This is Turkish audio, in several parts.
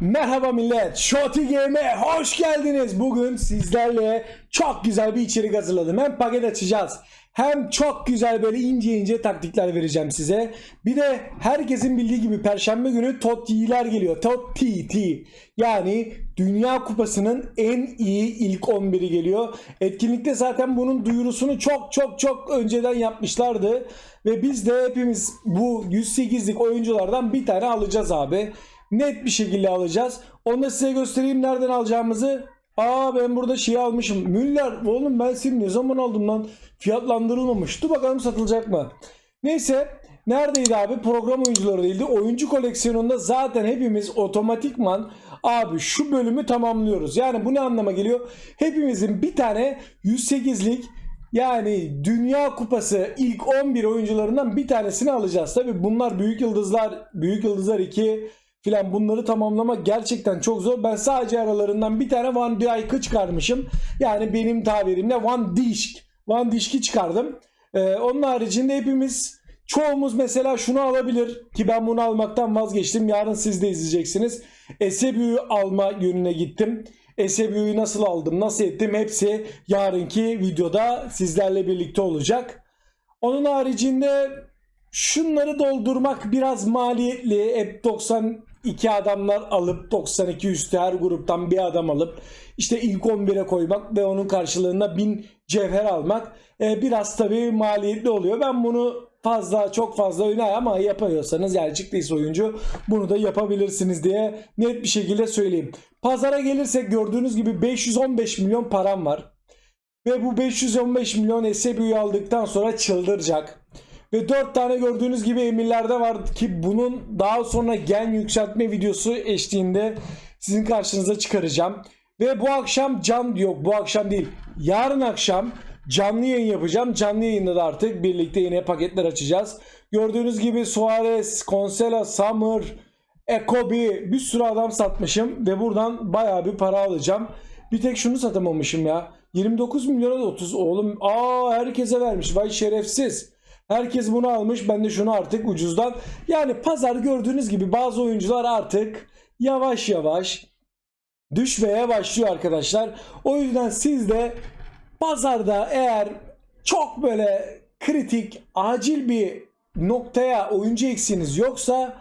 Merhaba millet, Shoti Game'e hoş geldiniz. Bugün sizlerle çok güzel bir içerik hazırladım. Hem paket açacağız, hem çok güzel böyle ince ince taktikler vereceğim size. Bir de herkesin bildiği gibi Perşembe günü Totti'ler geliyor. Totti, T. Yani Dünya Kupası'nın en iyi ilk 11'i geliyor. Etkinlikte zaten bunun duyurusunu çok çok çok önceden yapmışlardı. Ve biz de hepimiz bu 108'lik oyunculardan bir tane alacağız abi net bir şekilde alacağız. Onu da size göstereyim nereden alacağımızı. Aa ben burada şey almışım. Müller oğlum ben seni ne zaman aldım lan? Fiyatlandırılmamış. Dur bakalım satılacak mı? Neyse neredeydi abi? Program oyuncuları değildi. Oyuncu koleksiyonunda zaten hepimiz otomatikman abi şu bölümü tamamlıyoruz. Yani bu ne anlama geliyor? Hepimizin bir tane 108'lik yani Dünya Kupası ilk 11 oyuncularından bir tanesini alacağız. Tabi bunlar büyük yıldızlar, büyük yıldızlar 2 filan bunları tamamlamak gerçekten çok zor. Ben sadece aralarından bir tane Van Dijk'ı çıkarmışım. Yani benim tabirimle Van Dijk. Van Dijk'i çıkardım. Ee, onun haricinde hepimiz çoğumuz mesela şunu alabilir ki ben bunu almaktan vazgeçtim. Yarın siz de izleyeceksiniz. Esebi'yi alma yönüne gittim. Esebi'yi nasıl aldım, nasıl ettim hepsi yarınki videoda sizlerle birlikte olacak. Onun haricinde şunları doldurmak biraz maliyetli. App 90 iki adamlar alıp 92 üstü her gruptan bir adam alıp işte ilk 11'e koymak ve onun karşılığında 1000 cevher almak e, biraz tabii maliyetli oluyor. Ben bunu fazla çok fazla oynar ama yapıyorsanız yani çıktıysa oyuncu bunu da yapabilirsiniz diye net bir şekilde söyleyeyim. Pazara gelirsek gördüğünüz gibi 515 milyon param var. Ve bu 515 milyon Esebi'yi aldıktan sonra çıldıracak. Ve 4 tane gördüğünüz gibi emirlerde var ki bunun daha sonra gen yükseltme videosu eşliğinde sizin karşınıza çıkaracağım. Ve bu akşam can yok bu akşam değil yarın akşam canlı yayın yapacağım. Canlı yayında da artık birlikte yine paketler açacağız. Gördüğünüz gibi Suarez, Consela, Summer, Ekobi bir sürü adam satmışım ve buradan bayağı bir para alacağım. Bir tek şunu satamamışım ya. 29 milyona da 30 oğlum. Aa herkese vermiş. Vay şerefsiz. Herkes bunu almış. Ben de şunu artık ucuzdan. Yani pazar gördüğünüz gibi bazı oyuncular artık yavaş yavaş düşmeye başlıyor arkadaşlar. O yüzden siz de pazarda eğer çok böyle kritik, acil bir noktaya oyuncu eksiğiniz yoksa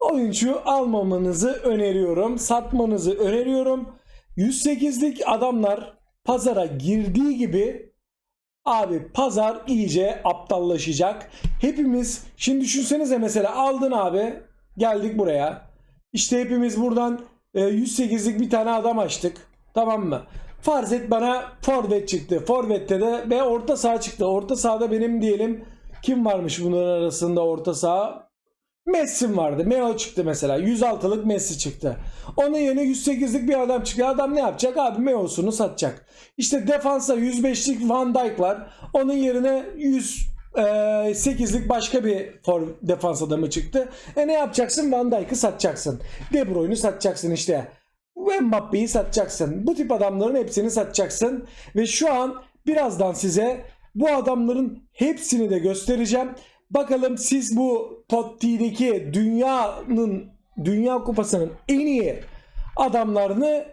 oyuncu almamanızı öneriyorum. Satmanızı öneriyorum. 108'lik adamlar pazara girdiği gibi Abi pazar iyice aptallaşacak. Hepimiz şimdi düşünsenize mesela aldın abi geldik buraya. İşte hepimiz buradan e, 108'lik bir tane adam açtık. Tamam mı? Farz et bana forvet çıktı. Forvet'te de ve orta saha çıktı. Orta sahada benim diyelim kim varmış bunların arasında orta saha? Messi vardı. Meo çıktı mesela. 106'lık Messi çıktı. Onun yerine 108'lik bir adam çıktı. Adam ne yapacak? Abi Meo'sunu satacak. İşte defansa 105'lik Van Dijk var. Onun yerine 108'lik başka bir for defans adamı çıktı. E ne yapacaksın? Van Dijk'ı satacaksın. De Bruyne'u satacaksın işte. Mbappe'yi satacaksın. Bu tip adamların hepsini satacaksın. Ve şu an birazdan size bu adamların hepsini de göstereceğim. Bakalım siz bu Totti'deki dünyanın Dünya Kupası'nın en iyi adamlarını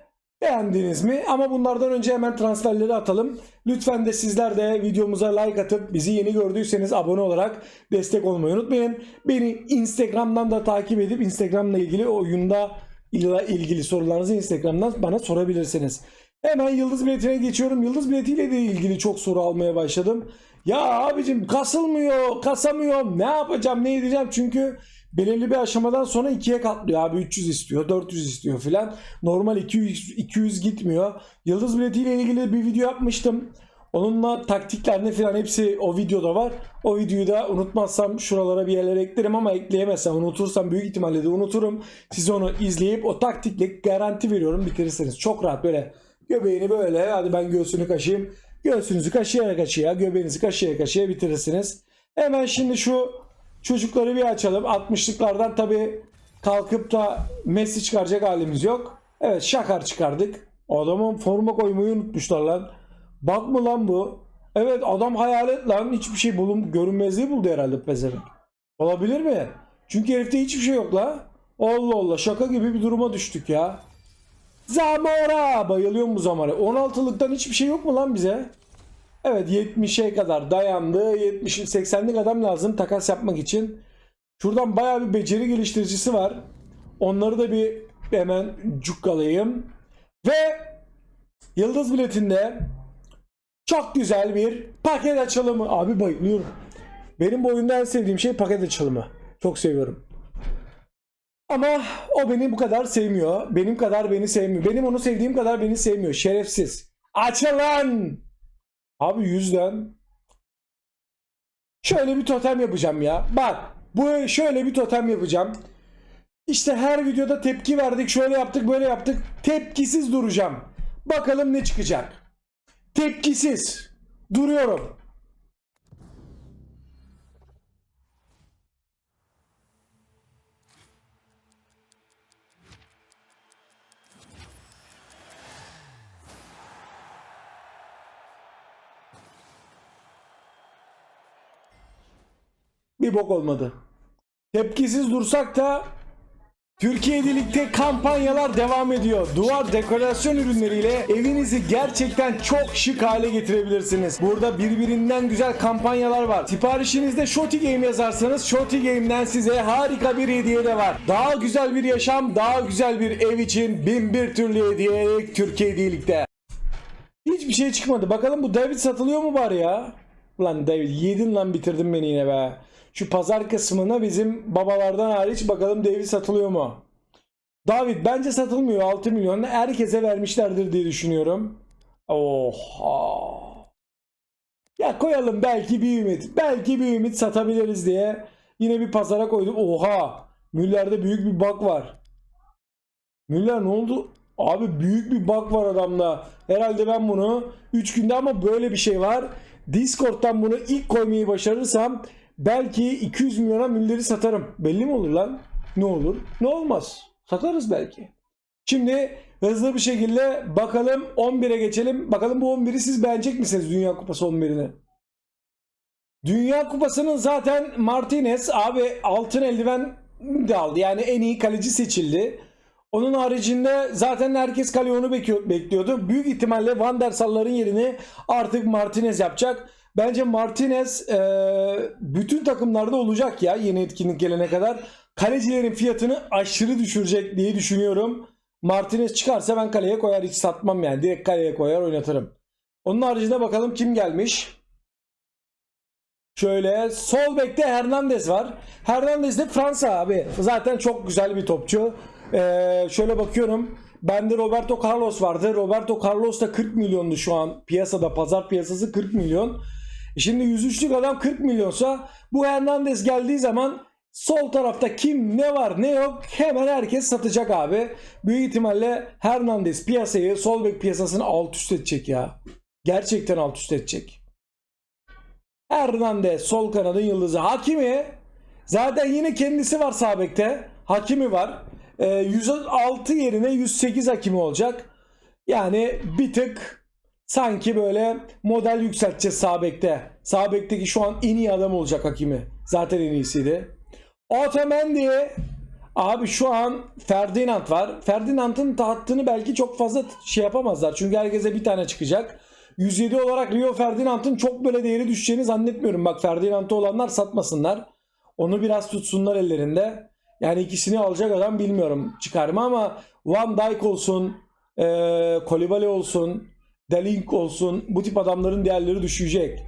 beğendiniz mi? Ama bunlardan önce hemen transferleri atalım. Lütfen de sizler de videomuza like atıp bizi yeni gördüyseniz abone olarak destek olmayı unutmayın. Beni Instagram'dan da takip edip Instagram'la ilgili oyunda ile ilgili sorularınızı Instagram'dan bana sorabilirsiniz. Hemen yıldız biletine geçiyorum. Yıldız biletiyle de ilgili çok soru almaya başladım. Ya abicim kasılmıyor, kasamıyor. Ne yapacağım, ne edeceğim? Çünkü belirli bir aşamadan sonra ikiye katlıyor abi. 300 istiyor 400 istiyor filan. Normal 200 200 gitmiyor. Yıldız biletiyle ilgili bir video yapmıştım. Onunla taktikler ne filan hepsi o videoda var. O videoyu da unutmazsam şuralara bir yerlere eklerim ama ekleyemezsem unutursam büyük ihtimalle de unuturum. Siz onu izleyip o taktikle garanti veriyorum. Bitirirsiniz çok rahat böyle göbeğini böyle hadi ben göğsünü kaşıyayım göğsünüzü kaşıyarak kaşıya göbeğinizi kaşıya kaşıya bitirirsiniz hemen şimdi şu Çocukları bir açalım. 60'lıklardan tabi kalkıp da Messi çıkaracak halimiz yok. Evet Şakar çıkardık. Adamın forma koymayı unutmuşlar lan. Bak mı lan bu? Evet adam hayalet lan. Hiçbir şey bulun görünmezliği buldu herhalde pezevenk. Olabilir mi? Çünkü herifte hiçbir şey yok la. Allah Allah şaka gibi bir duruma düştük ya. Zamora! Bayılıyorum bu Zamora. 16'lıktan hiçbir şey yok mu lan bize? Evet 70'e kadar dayandı. 70 80'lik adam lazım takas yapmak için. Şuradan bayağı bir beceri geliştiricisi var. Onları da bir hemen cukkalayayım. Ve Yıldız biletinde çok güzel bir paket açılımı. Abi bayılıyorum. Benim bu oyunda en sevdiğim şey paket açılımı. Çok seviyorum. Ama o beni bu kadar sevmiyor. Benim kadar beni sevmiyor. Benim onu sevdiğim kadar beni sevmiyor. Şerefsiz. Açılan! Abi yüzden şöyle bir totem yapacağım ya. Bak bu şöyle bir totem yapacağım. İşte her videoda tepki verdik. Şöyle yaptık böyle yaptık. Tepkisiz duracağım. Bakalım ne çıkacak. Tepkisiz. Duruyorum. Bir bok olmadı. Tepkisiz dursak da Türkiye Lig'de kampanyalar devam ediyor. Duvar dekorasyon ürünleriyle evinizi gerçekten çok şık hale getirebilirsiniz. Burada birbirinden güzel kampanyalar var. Siparişinizde Shoti Game yazarsanız Shoti Game'den size harika bir hediye de var. Daha güzel bir yaşam, daha güzel bir ev için bin bir türlü hediye Türkiye Lig'de. Hiçbir şey çıkmadı. Bakalım bu David satılıyor mu bari ya? Lan David yedin lan bitirdin beni yine be. Şu pazar kısmına bizim babalardan hariç bakalım David satılıyor mu? David bence satılmıyor 6 milyon. Herkese vermişlerdir diye düşünüyorum. Oha. Ya koyalım belki bir ümit. Belki bir ümit satabiliriz diye. Yine bir pazara koydum. Oha. Müller'de büyük bir bug var. Müller ne oldu? Abi büyük bir bug var adamda. Herhalde ben bunu 3 günde ama böyle bir şey var. Discord'dan bunu ilk koymayı başarırsam belki 200 milyona Müller'i satarım. Belli mi olur lan? Ne olur? Ne olmaz. Satarız belki. Şimdi hızlı bir şekilde bakalım 11'e geçelim. Bakalım bu 11'i siz beğenecek misiniz Dünya Kupası 11'ini? Dünya Kupası'nın zaten Martinez abi altın eldiven de aldı. Yani en iyi kaleci seçildi. Onun haricinde zaten herkes kale onu bekliyor- bekliyordu. Büyük ihtimalle Van der Sar'ların yerini artık Martinez yapacak. Bence Martinez e, bütün takımlarda olacak ya yeni etkinlik gelene kadar. Kalecilerin fiyatını aşırı düşürecek diye düşünüyorum. Martinez çıkarsa ben kaleye koyar hiç satmam yani. Direkt kaleye koyar oynatırım. Onun haricinde bakalım kim gelmiş. Şöyle sol bekte Hernandez var. Hernandez de Fransa abi. Zaten çok güzel bir topçu. Ee, şöyle bakıyorum. Bende Roberto Carlos vardı. Roberto Carlos da 40 milyondu şu an piyasada. Pazar piyasası 40 milyon. E Şimdi 103'lük adam 40 milyonsa bu Hernandez geldiği zaman sol tarafta kim ne var ne yok hemen herkes satacak abi. Büyük ihtimalle Hernandez piyasayı sol bek piyasasını alt üst edecek ya. Gerçekten alt üst edecek. Hernandez sol kanadın yıldızı. Hakimi zaten yine kendisi var sağ bekte. Hakimi var. Ee, 106 yerine 108 hakimi olacak. Yani bir tık sanki böyle model yükselteceğiz sağ bekte. Sağ bekteki şu an en iyi adam olacak hakimi. Zaten en iyisiydi. Otamendi Abi şu an Ferdinand var. Ferdinand'ın tahtını belki çok fazla şey yapamazlar. Çünkü herkese bir tane çıkacak. 107 olarak Rio Ferdinand'ın çok böyle değeri düşeceğini zannetmiyorum. Bak Ferdinand'ı olanlar satmasınlar. Onu biraz tutsunlar ellerinde. Yani ikisini alacak adam bilmiyorum çıkar mı ama Van Dijk olsun, e, Kolibali olsun, Delink olsun bu tip adamların değerleri düşecek.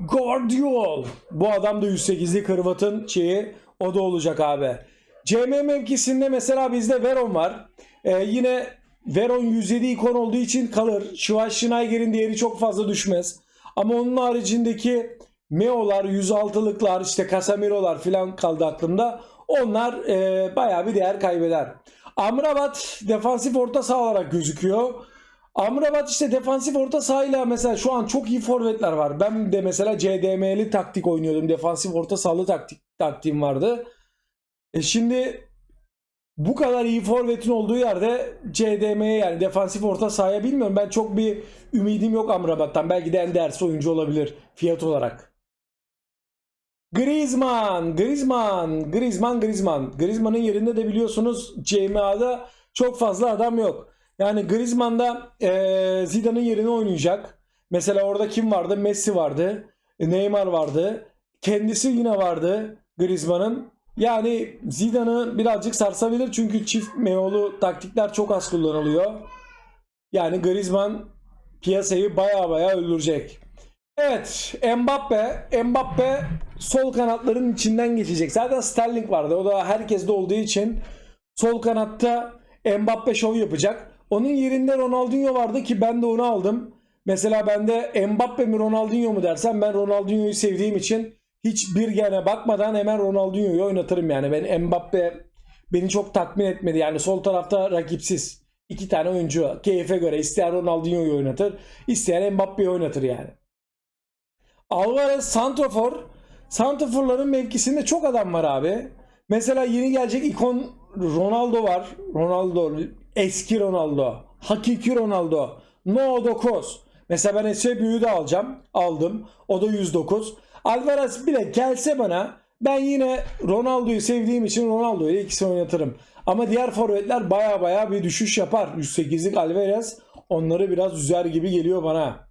Guardiol. Bu adam da 108'li Kırvat'ın şeyi o da olacak abi. CM mevkisinde mesela bizde Veron var. Ee, yine Veron 107 ikon olduğu için kalır. Schwarzenegger'in değeri çok fazla düşmez. Ama onun haricindeki Meo'lar, 106'lıklar, işte Casemiro'lar falan kaldı aklımda. Onlar e, bayağı bir değer kaybeder. Amrabat defansif orta saha olarak gözüküyor. Amrabat işte defansif orta sahayla mesela şu an çok iyi forvetler var. Ben de mesela CDM'li taktik oynuyordum. Defansif orta sahalı taktik taktiğim vardı. E şimdi bu kadar iyi forvetin olduğu yerde CDM'ye yani defansif orta sahaya bilmiyorum. Ben çok bir ümidim yok Amrabat'tan. Belki de en değersiz oyuncu olabilir fiyat olarak. Griezmann, Griezmann, Griezmann, Griezmann. Griezmann'ın yerinde de biliyorsunuz CMA'da çok fazla adam yok. Yani Griezmann da eee Zidane'ın yerine oynayacak. Mesela orada kim vardı? Messi vardı. Neymar vardı. Kendisi yine vardı Griezmann'ın. Yani Zidane'ı birazcık sarsabilir çünkü çift meolu taktikler çok az kullanılıyor. Yani Griezmann piyasayı baya baya öldürecek. Evet Mbappe Mbappe sol kanatların içinden geçecek. Zaten Sterling vardı. O da herkeste olduğu için sol kanatta Mbappe şov yapacak. Onun yerinde Ronaldinho vardı ki ben de onu aldım. Mesela bende Mbappe mi Ronaldinho mu dersen ben Ronaldinho'yu sevdiğim için hiçbir gene bakmadan hemen Ronaldinho'yu oynatırım yani. Ben Mbappe beni çok tatmin etmedi. Yani sol tarafta rakipsiz. İki tane oyuncu keyfe göre isteyen Ronaldinho'yu oynatır, isteyen Mbappe'yi oynatır yani. Alvarez Santrofor. Santroforların mevkisinde çok adam var abi. Mesela yeni gelecek ikon Ronaldo var. Ronaldo eski Ronaldo. Hakiki Ronaldo. No 9. Mesela ben Eusebio'yu da alacağım. Aldım. O da 109. Alvarez bile gelse bana ben yine Ronaldo'yu sevdiğim için Ronaldo'yu ikisi oynatırım. Ama diğer forvetler baya baya bir düşüş yapar. 108'lik Alvarez onları biraz üzer gibi geliyor bana.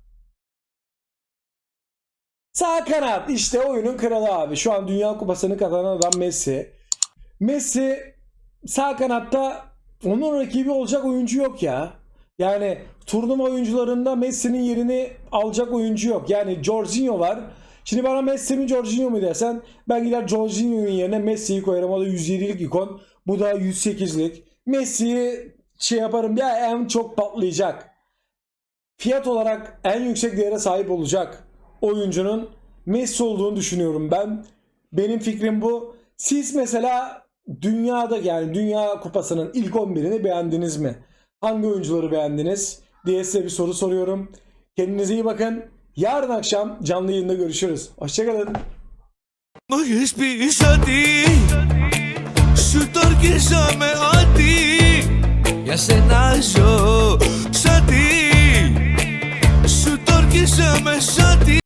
Sağ kanat işte oyunun kralı abi. Şu an Dünya Kupası'nı kazanan adam Messi. Messi sağ kanatta onun rakibi olacak oyuncu yok ya. Yani turnuva oyuncularında Messi'nin yerini alacak oyuncu yok. Yani Jorginho var. Şimdi bana Messi mi Jorginho mu dersen ben gider Jorginho'nun yerine Messi'yi koyarım. O da 107'lik ikon. Bu da 108'lik. Messi'yi şey yaparım ya en çok patlayacak fiyat olarak en yüksek değere sahip olacak oyuncunun Messi olduğunu düşünüyorum ben. Benim fikrim bu. Siz mesela dünyada yani Dünya Kupası'nın ilk 11'ini beğendiniz mi? Hangi oyuncuları beğendiniz diye size bir soru soruyorum. Kendinize iyi bakın. Yarın akşam canlı yayında görüşürüz. Hoşçakalın. Μου έχεις πει ότι Σου το αρχίσαμε ότι Για σένα ζω Σαν τι Σου το αρχίσαμε σαν τι